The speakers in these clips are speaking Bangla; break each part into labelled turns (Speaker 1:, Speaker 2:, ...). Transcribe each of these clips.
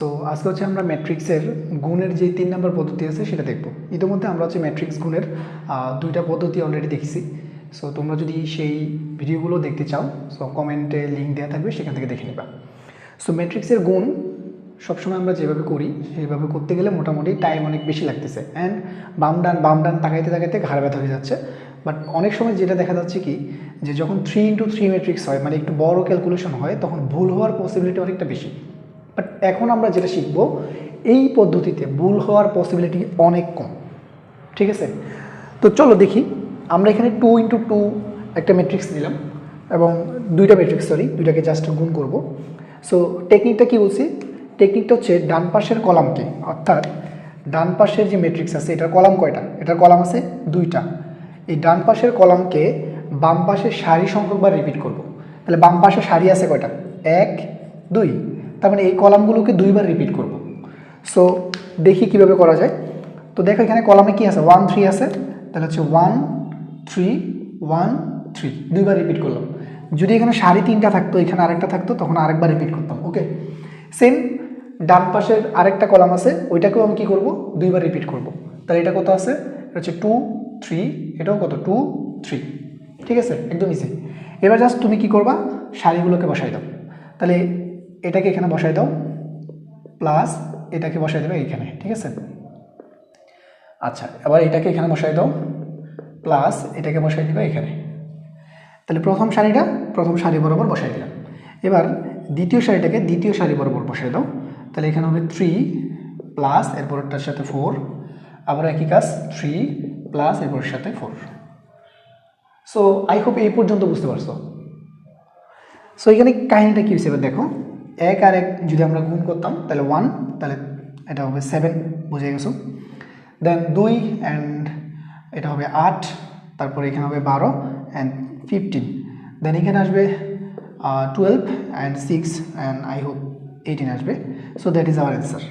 Speaker 1: তো আজকে হচ্ছে আমরা ম্যাট্রিক্সের গুণের যে তিন নম্বর পদ্ধতি আছে সেটা দেখব। ইতিমধ্যে আমরা হচ্ছে ম্যাট্রিক্স গুণের দুইটা পদ্ধতি অলরেডি দেখেছি। সো তোমরা যদি সেই ভিডিওগুলো দেখতে চাও সো কমেন্টে লিঙ্ক দেওয়া থাকবে, সেখান থেকে দেখে নিবা। সো ম্যাট্রিক্সের গুণ সবসময় আমরা যেভাবে করি, সেইভাবে করতে গেলে মোটামুটি টাইম অনেক বেশি লাগতেছে। অ্যান্ড বাম ডান বাম ডান তাকাইতে তাকাইতে ঘাড় ব্যথা হয়ে যাচ্ছে। বাট অনেক সময় যেটা দেখা যাচ্ছে কি, যে যখন থ্রি ইন্টু থ্রি ম্যাট্রিক্স হয় মানে একটু বড় ক্যালকুলেশন হয়, তখন ভুল হওয়ার পসিবিলিটি অনেকটা বেশি। বাট এখন আমরা যেটা শিখব, এই পদ্ধতিতে ভুল হওয়ার পসিবিলিটি অনেক কম। ঠিক আছে? তো চলো দেখি, আমরা এখানে টু ইন্টু টু একটা ম্যাট্রিক্স নিলাম এবং দুইটা ম্যাট্রিক্স সরি দুইটাকে জাস্ট গুণ করব। সো টেকনিকটা কি বলছি? টেকনিকটা হচ্ছে ডান পাশের কলামকে, অর্থাৎ ডান পাশের যে ম্যাট্রিক্স আছে, এটার কলাম কয়টা? এটার কলাম আছে দুইটা। এই ডান পাশের কলামকে বাম পাশের সারি সংখ্যকবার রিপিট করব। তাহলে বাম পাশে সারি আছে কয়টা? এক, দুই। তার মানে এই কলামগুলোকে দুইবার রিপিট করব। সো দেখি কীভাবে করা যায়। তো দেখো এখানে কলামে কি আছে? ওয়ান থ্রি আছে। তাহলে হচ্ছে ওয়ান থ্রি ওয়ান থ্রি দুইবার রিপিট করলাম। যদি এখানে সাড়ে তিনটা থাকতো, এখানে আরেকটা থাকতো, তখন আরেকবার রিপিট করতাম ওকে সেম ডান পাশের আরেকটা কলাম আছে, ওইটাকেও আমি কী করব? দুইবার রিপিট করব। তাহলে এটা কত আছে? এটা হচ্ছে টু থ্রি এটাও কত? টু থ্রি ঠিক আছে? একদম ইজি এবার জাস্ট তুমি কি করবা? সারিগুলোকে বসাই দাও। তাহলে এটাকে এখানে বসাই দাও প্লাস এটাকে বসাই দেবে এইখানে, ঠিক আছে? আচ্ছা এবার এটাকে এখানে বসাই দাও প্লাস এটাকে বসাই দিবে এখানে তাহলে প্রথম শাড়িটা প্রথম সারি বরাবর বসাই দিলাম। এবার দ্বিতীয় শাড়িটাকে দ্বিতীয় শাড়ি বরাবর বসাই দাও। তাহলে এখানে হবে থ্রি প্লাস এরপরটার সাথে ফোর আবার একই কাজ থ্রি প্লাস এরপরের সাথে ফোর সো আই হোপ এই পর্যন্ত বুঝতে পারছ। সো এখানে কাহিনীটা কী হয়েছে এবার দেখো। এক আর এক যদি আমরা গুণ করতাম, তাহলে ওয়ান তাহলে এটা হবে সেভেন বুঝে গেছো? দেন দুই অ্যান্ড এটা হবে আট, তারপরে এখানে হবে বারো অ্যান্ড ফিফটিন দেন এখানে আসবে twelve and six and I hope eighteen আসবে। So that is our answer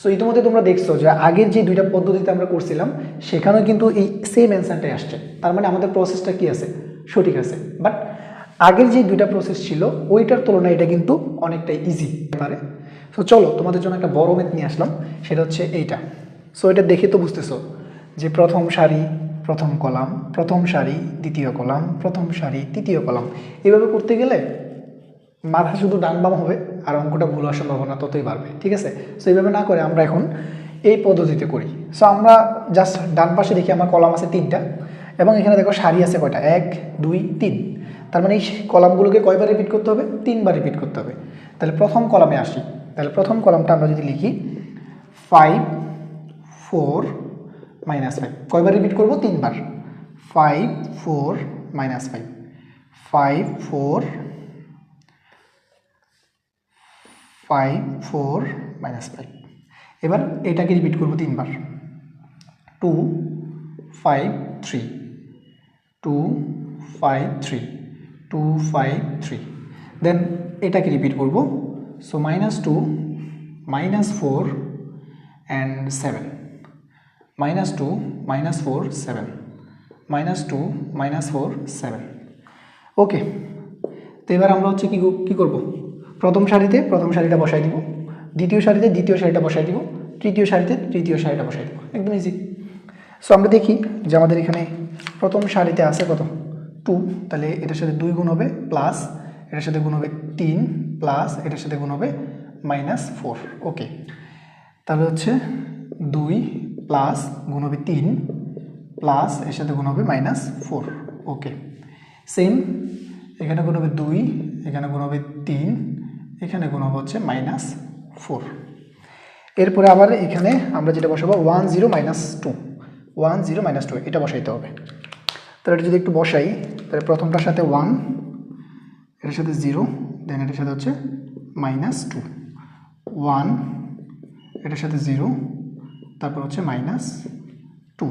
Speaker 1: so ইতিমধ্যে তোমরা দেখছ যে আগের যে দুইটা পদ্ধতিতে আমরা করছিলাম, সেখানেও কিন্তু এই সেম অ্যান্সারটাই আসছে। তার মানে আমাদের প্রসেসটা কি আছে? সঠিক আছে। বাট আগের যে দুইটা প্রসেস ছিল, ওইটার তুলনায় এটা কিন্তু অনেকটাই ইজি পারে। সো চলো, তোমাদের জন্য একটা বড় ম্যাথ নিয়ে আসলাম, সেটা হচ্ছে এইটা। সো এটা দেখে তো বুঝতেছো যে প্রথম সারি, প্রথম কলাম, প্রথম সারি, দ্বিতীয় কলাম, প্রথম সারি, তৃতীয় কলাম। এভাবে করতে গেলে মাথা শুধু ডান বাম হবে, আর অঙ্কটা ভুল হওয়ার সম্ভাবনা ততই বাড়বে, ঠিক আছে? সো এইভাবে না করে আমরা এখন এই পদ্ধতিতে করি। সো আমরা জাস্ট ডান পাশে দেখি আমার কলাম আছে তিনটা, এবং এখানে দেখো সারি আছে কয়টা? এক, দুই, তিন। তার মানে এই কলামগুলোকে কয়বার রিপিট করতে হবে? তিনবার রিপিট করতে হবে। তাহলে প্রথম কলামে আসি। তাহলে প্রথম কলামটা আমরা যদি লিখি ফাইভ ফোর মাইনাস ফাইভ কয়বার রিপিট করব? তিনবার। Five four minus five five four five four minus five এবার এটাকে রিপিট করব তিনবার। Two five three two five three two five three then এটাকে রিপিট করব। So minus two minus four and seven minus two minus four seven minus two minus four seven okay তো এবার আমরা হচ্ছে কী কী করব? প্রথম সারিতে, প্রথম সারিটা বসাই দিব। দ্বিতীয় সারিতে দ্বিতীয় সারিটা বসাই দিব। তৃতীয় সারিতে তৃতীয় সারিটা বসাই দিব। একদম ইজি সো আমরা দেখি যে আমাদের এখানে প্রথম সারিতে আছে কত? টু, তাহলে এটার সাথে দুই গুণ হবে প্লাস এটার সাথে গুণ হবে তিন প্লাস এটার সাথে গুণ হবে মাইনাস ফোর ওকে তাহলে হচ্ছে দুই প্লাস গুণ হবে তিন প্লাস এর সাথে গুণ হবে মাইনাস ফোর ওকে সেম এখানে গুণ হবে দুই, এখানে গুণ হবে তিন, এখানে গুণ হবে হচ্ছে মাইনাস ফোর এরপরে আবার এখানে আমরা যেটা বসাবো one zero minus two one zero minus two এটা বসাইতে হবে। তাহলে এটা যদি একটু বসাই, তাহলে প্রথমটার সাথে ওয়ান এটার সাথে জিরো দেন এটার সাথে হচ্ছে মাইনাস টু ওয়ান এটার সাথে জিরো তারপর হচ্ছে minus two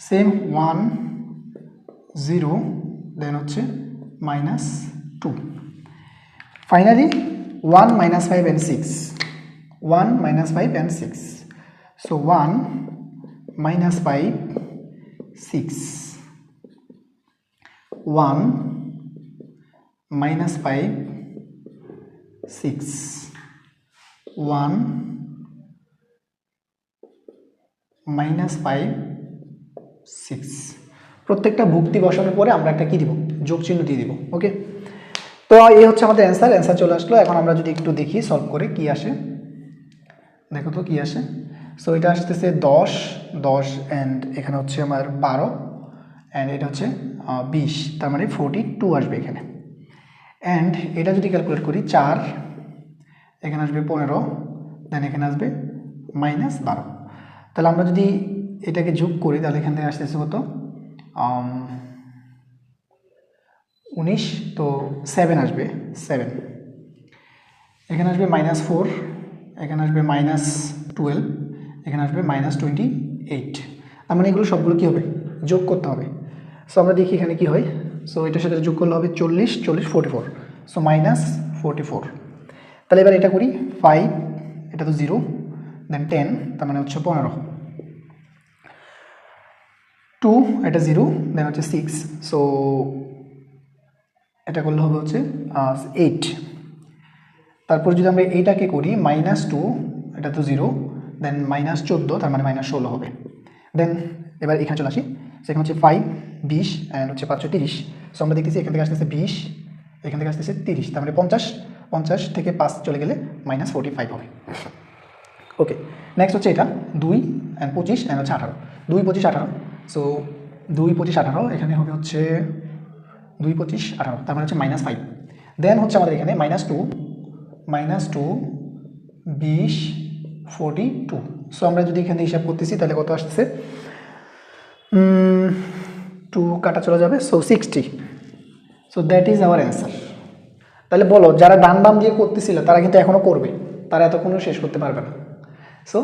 Speaker 1: same one zero then হচ্ছে minus two finally one minus five and six one minus five and six so one minus five six one minus five six. One minus five six. প্রত্যেকটা ভুক্তি বসানোর পরে আমরা একটা কী দিব? যোগ চিহ্ন দিয়ে দিব, ওকে? তো এই হচ্ছে আমাদের অ্যান্সার অ্যান্সার চলে আসলো। এখন আমরা যদি একটু দেখি, সলভ করে কি আসে? দেখো তো কি আসে? সো এটা আসতেছে দশ দশ অ্যান্ড এখানে হচ্ছে আমার বারো। অ্যান্ড এটা হচ্ছে বিশ, তার মানে ফোরটি টু আসবে এখানে। অ্যান্ড এটা যদি ক্যালকুলেট করি, চার, এখানে আসবে পনেরো দেন এখানে আসবে মাইনাস বারো। তাহলে আমরা যদি এটাকে যোগ করি, তাহলে এখান থেকে আসতেছে কত? উনিশ, তো সেভেন আসবে সেভেন এখানে আসবে মাইনাস ফোর এখানে আসবে মাইনাস টুয়েলভ এখানে আসবে মাইনাস টোয়েন্টি এইট তার মানে এগুলো সবগুলো কী হবে? যোগ করতে হবে। সো আমরা দেখি এখানে কি হয়। সো এটার সাথে যোগ করলে হবে চল্লিশ চল্লিশ forty four so minus forty four তাহলে এবার এটা করি ফাইভ এটা তো জিরো দেন টেন তার মানে হচ্ছে পনেরো। টু এটা জিরো দেন হচ্ছে সিক্স সো এটা করলে হবে হচ্ছে এইট তারপর যদি আমরা এইটাকে করি মাইনাস টু এটা তো জিরো দেন মাইনাস চোদ্দ, তার মানে মাইনাস ষোলো হবে। দেন এবার এখানে চলে আসি। সেখানে হচ্ছে ফাইভ বিশ অ্যান্ড হচ্ছে পাঁচশো তিরিশ। সো আমরা দেখতেছি এখান থেকে আসতেছে বিশ, এখান থেকে আসতেছে তিরিশ। তার মানে পঞ্চাশ পঞ্চাশ থেকে পাঁচ চলে গেলে মাইনাস ফোর্টি ফাইভ হবে। ওকে নেক্সট হচ্ছে এটা, দুই অ্যান্ড পঁচিশ অ্যান্ড হচ্ছে আঠারো। দুই, পঁচিশ, আঠারো। সো দুই, পঁচিশ, আঠারো, এখানে হবে হচ্ছে দুই, পঁচিশ, আঠারো। তার মানে হচ্ছে মাইনাস ফাইভ দেন হচ্ছে আমাদের এখানে মাইনাস টু মাইনাস টু বিশ ফোরটি টু সো আমরা যদি এখানে হিসাব করতেছি, তাহলে কত আসতেছে? টু কাটা চলে যাবে so sixty so that is our answer তাহলে বলো, যারা ডান বাম দিয়ে করতেছিল, তারা কিন্তু এখনও করবে। তারা এতক্ষণও শেষ করতে পারবে না। সো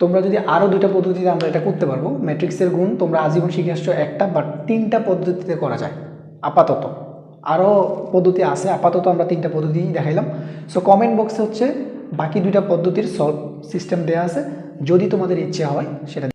Speaker 1: তোমরা যদি আরও দুইটা পদ্ধতিতে আমরা এটা করতে পারব ম্যাট্রিক্সের গুণ, তোমরা আজীবন শিখে আসছো একটা বা তিনটা পদ্ধতিতে করা যায়, আপাতত। আরও পদ্ধতি আছে, আপাতত আমরা তিনটা পদ্ধতি দেখাইলাম। সো কমেন্ট বক্সে হচ্ছে, বাকি দুইটা পদ্ধতির সলভ সিস্টেম দেওয়া আছে। যদি তোমাদের ইচ্ছে হয়, সেটা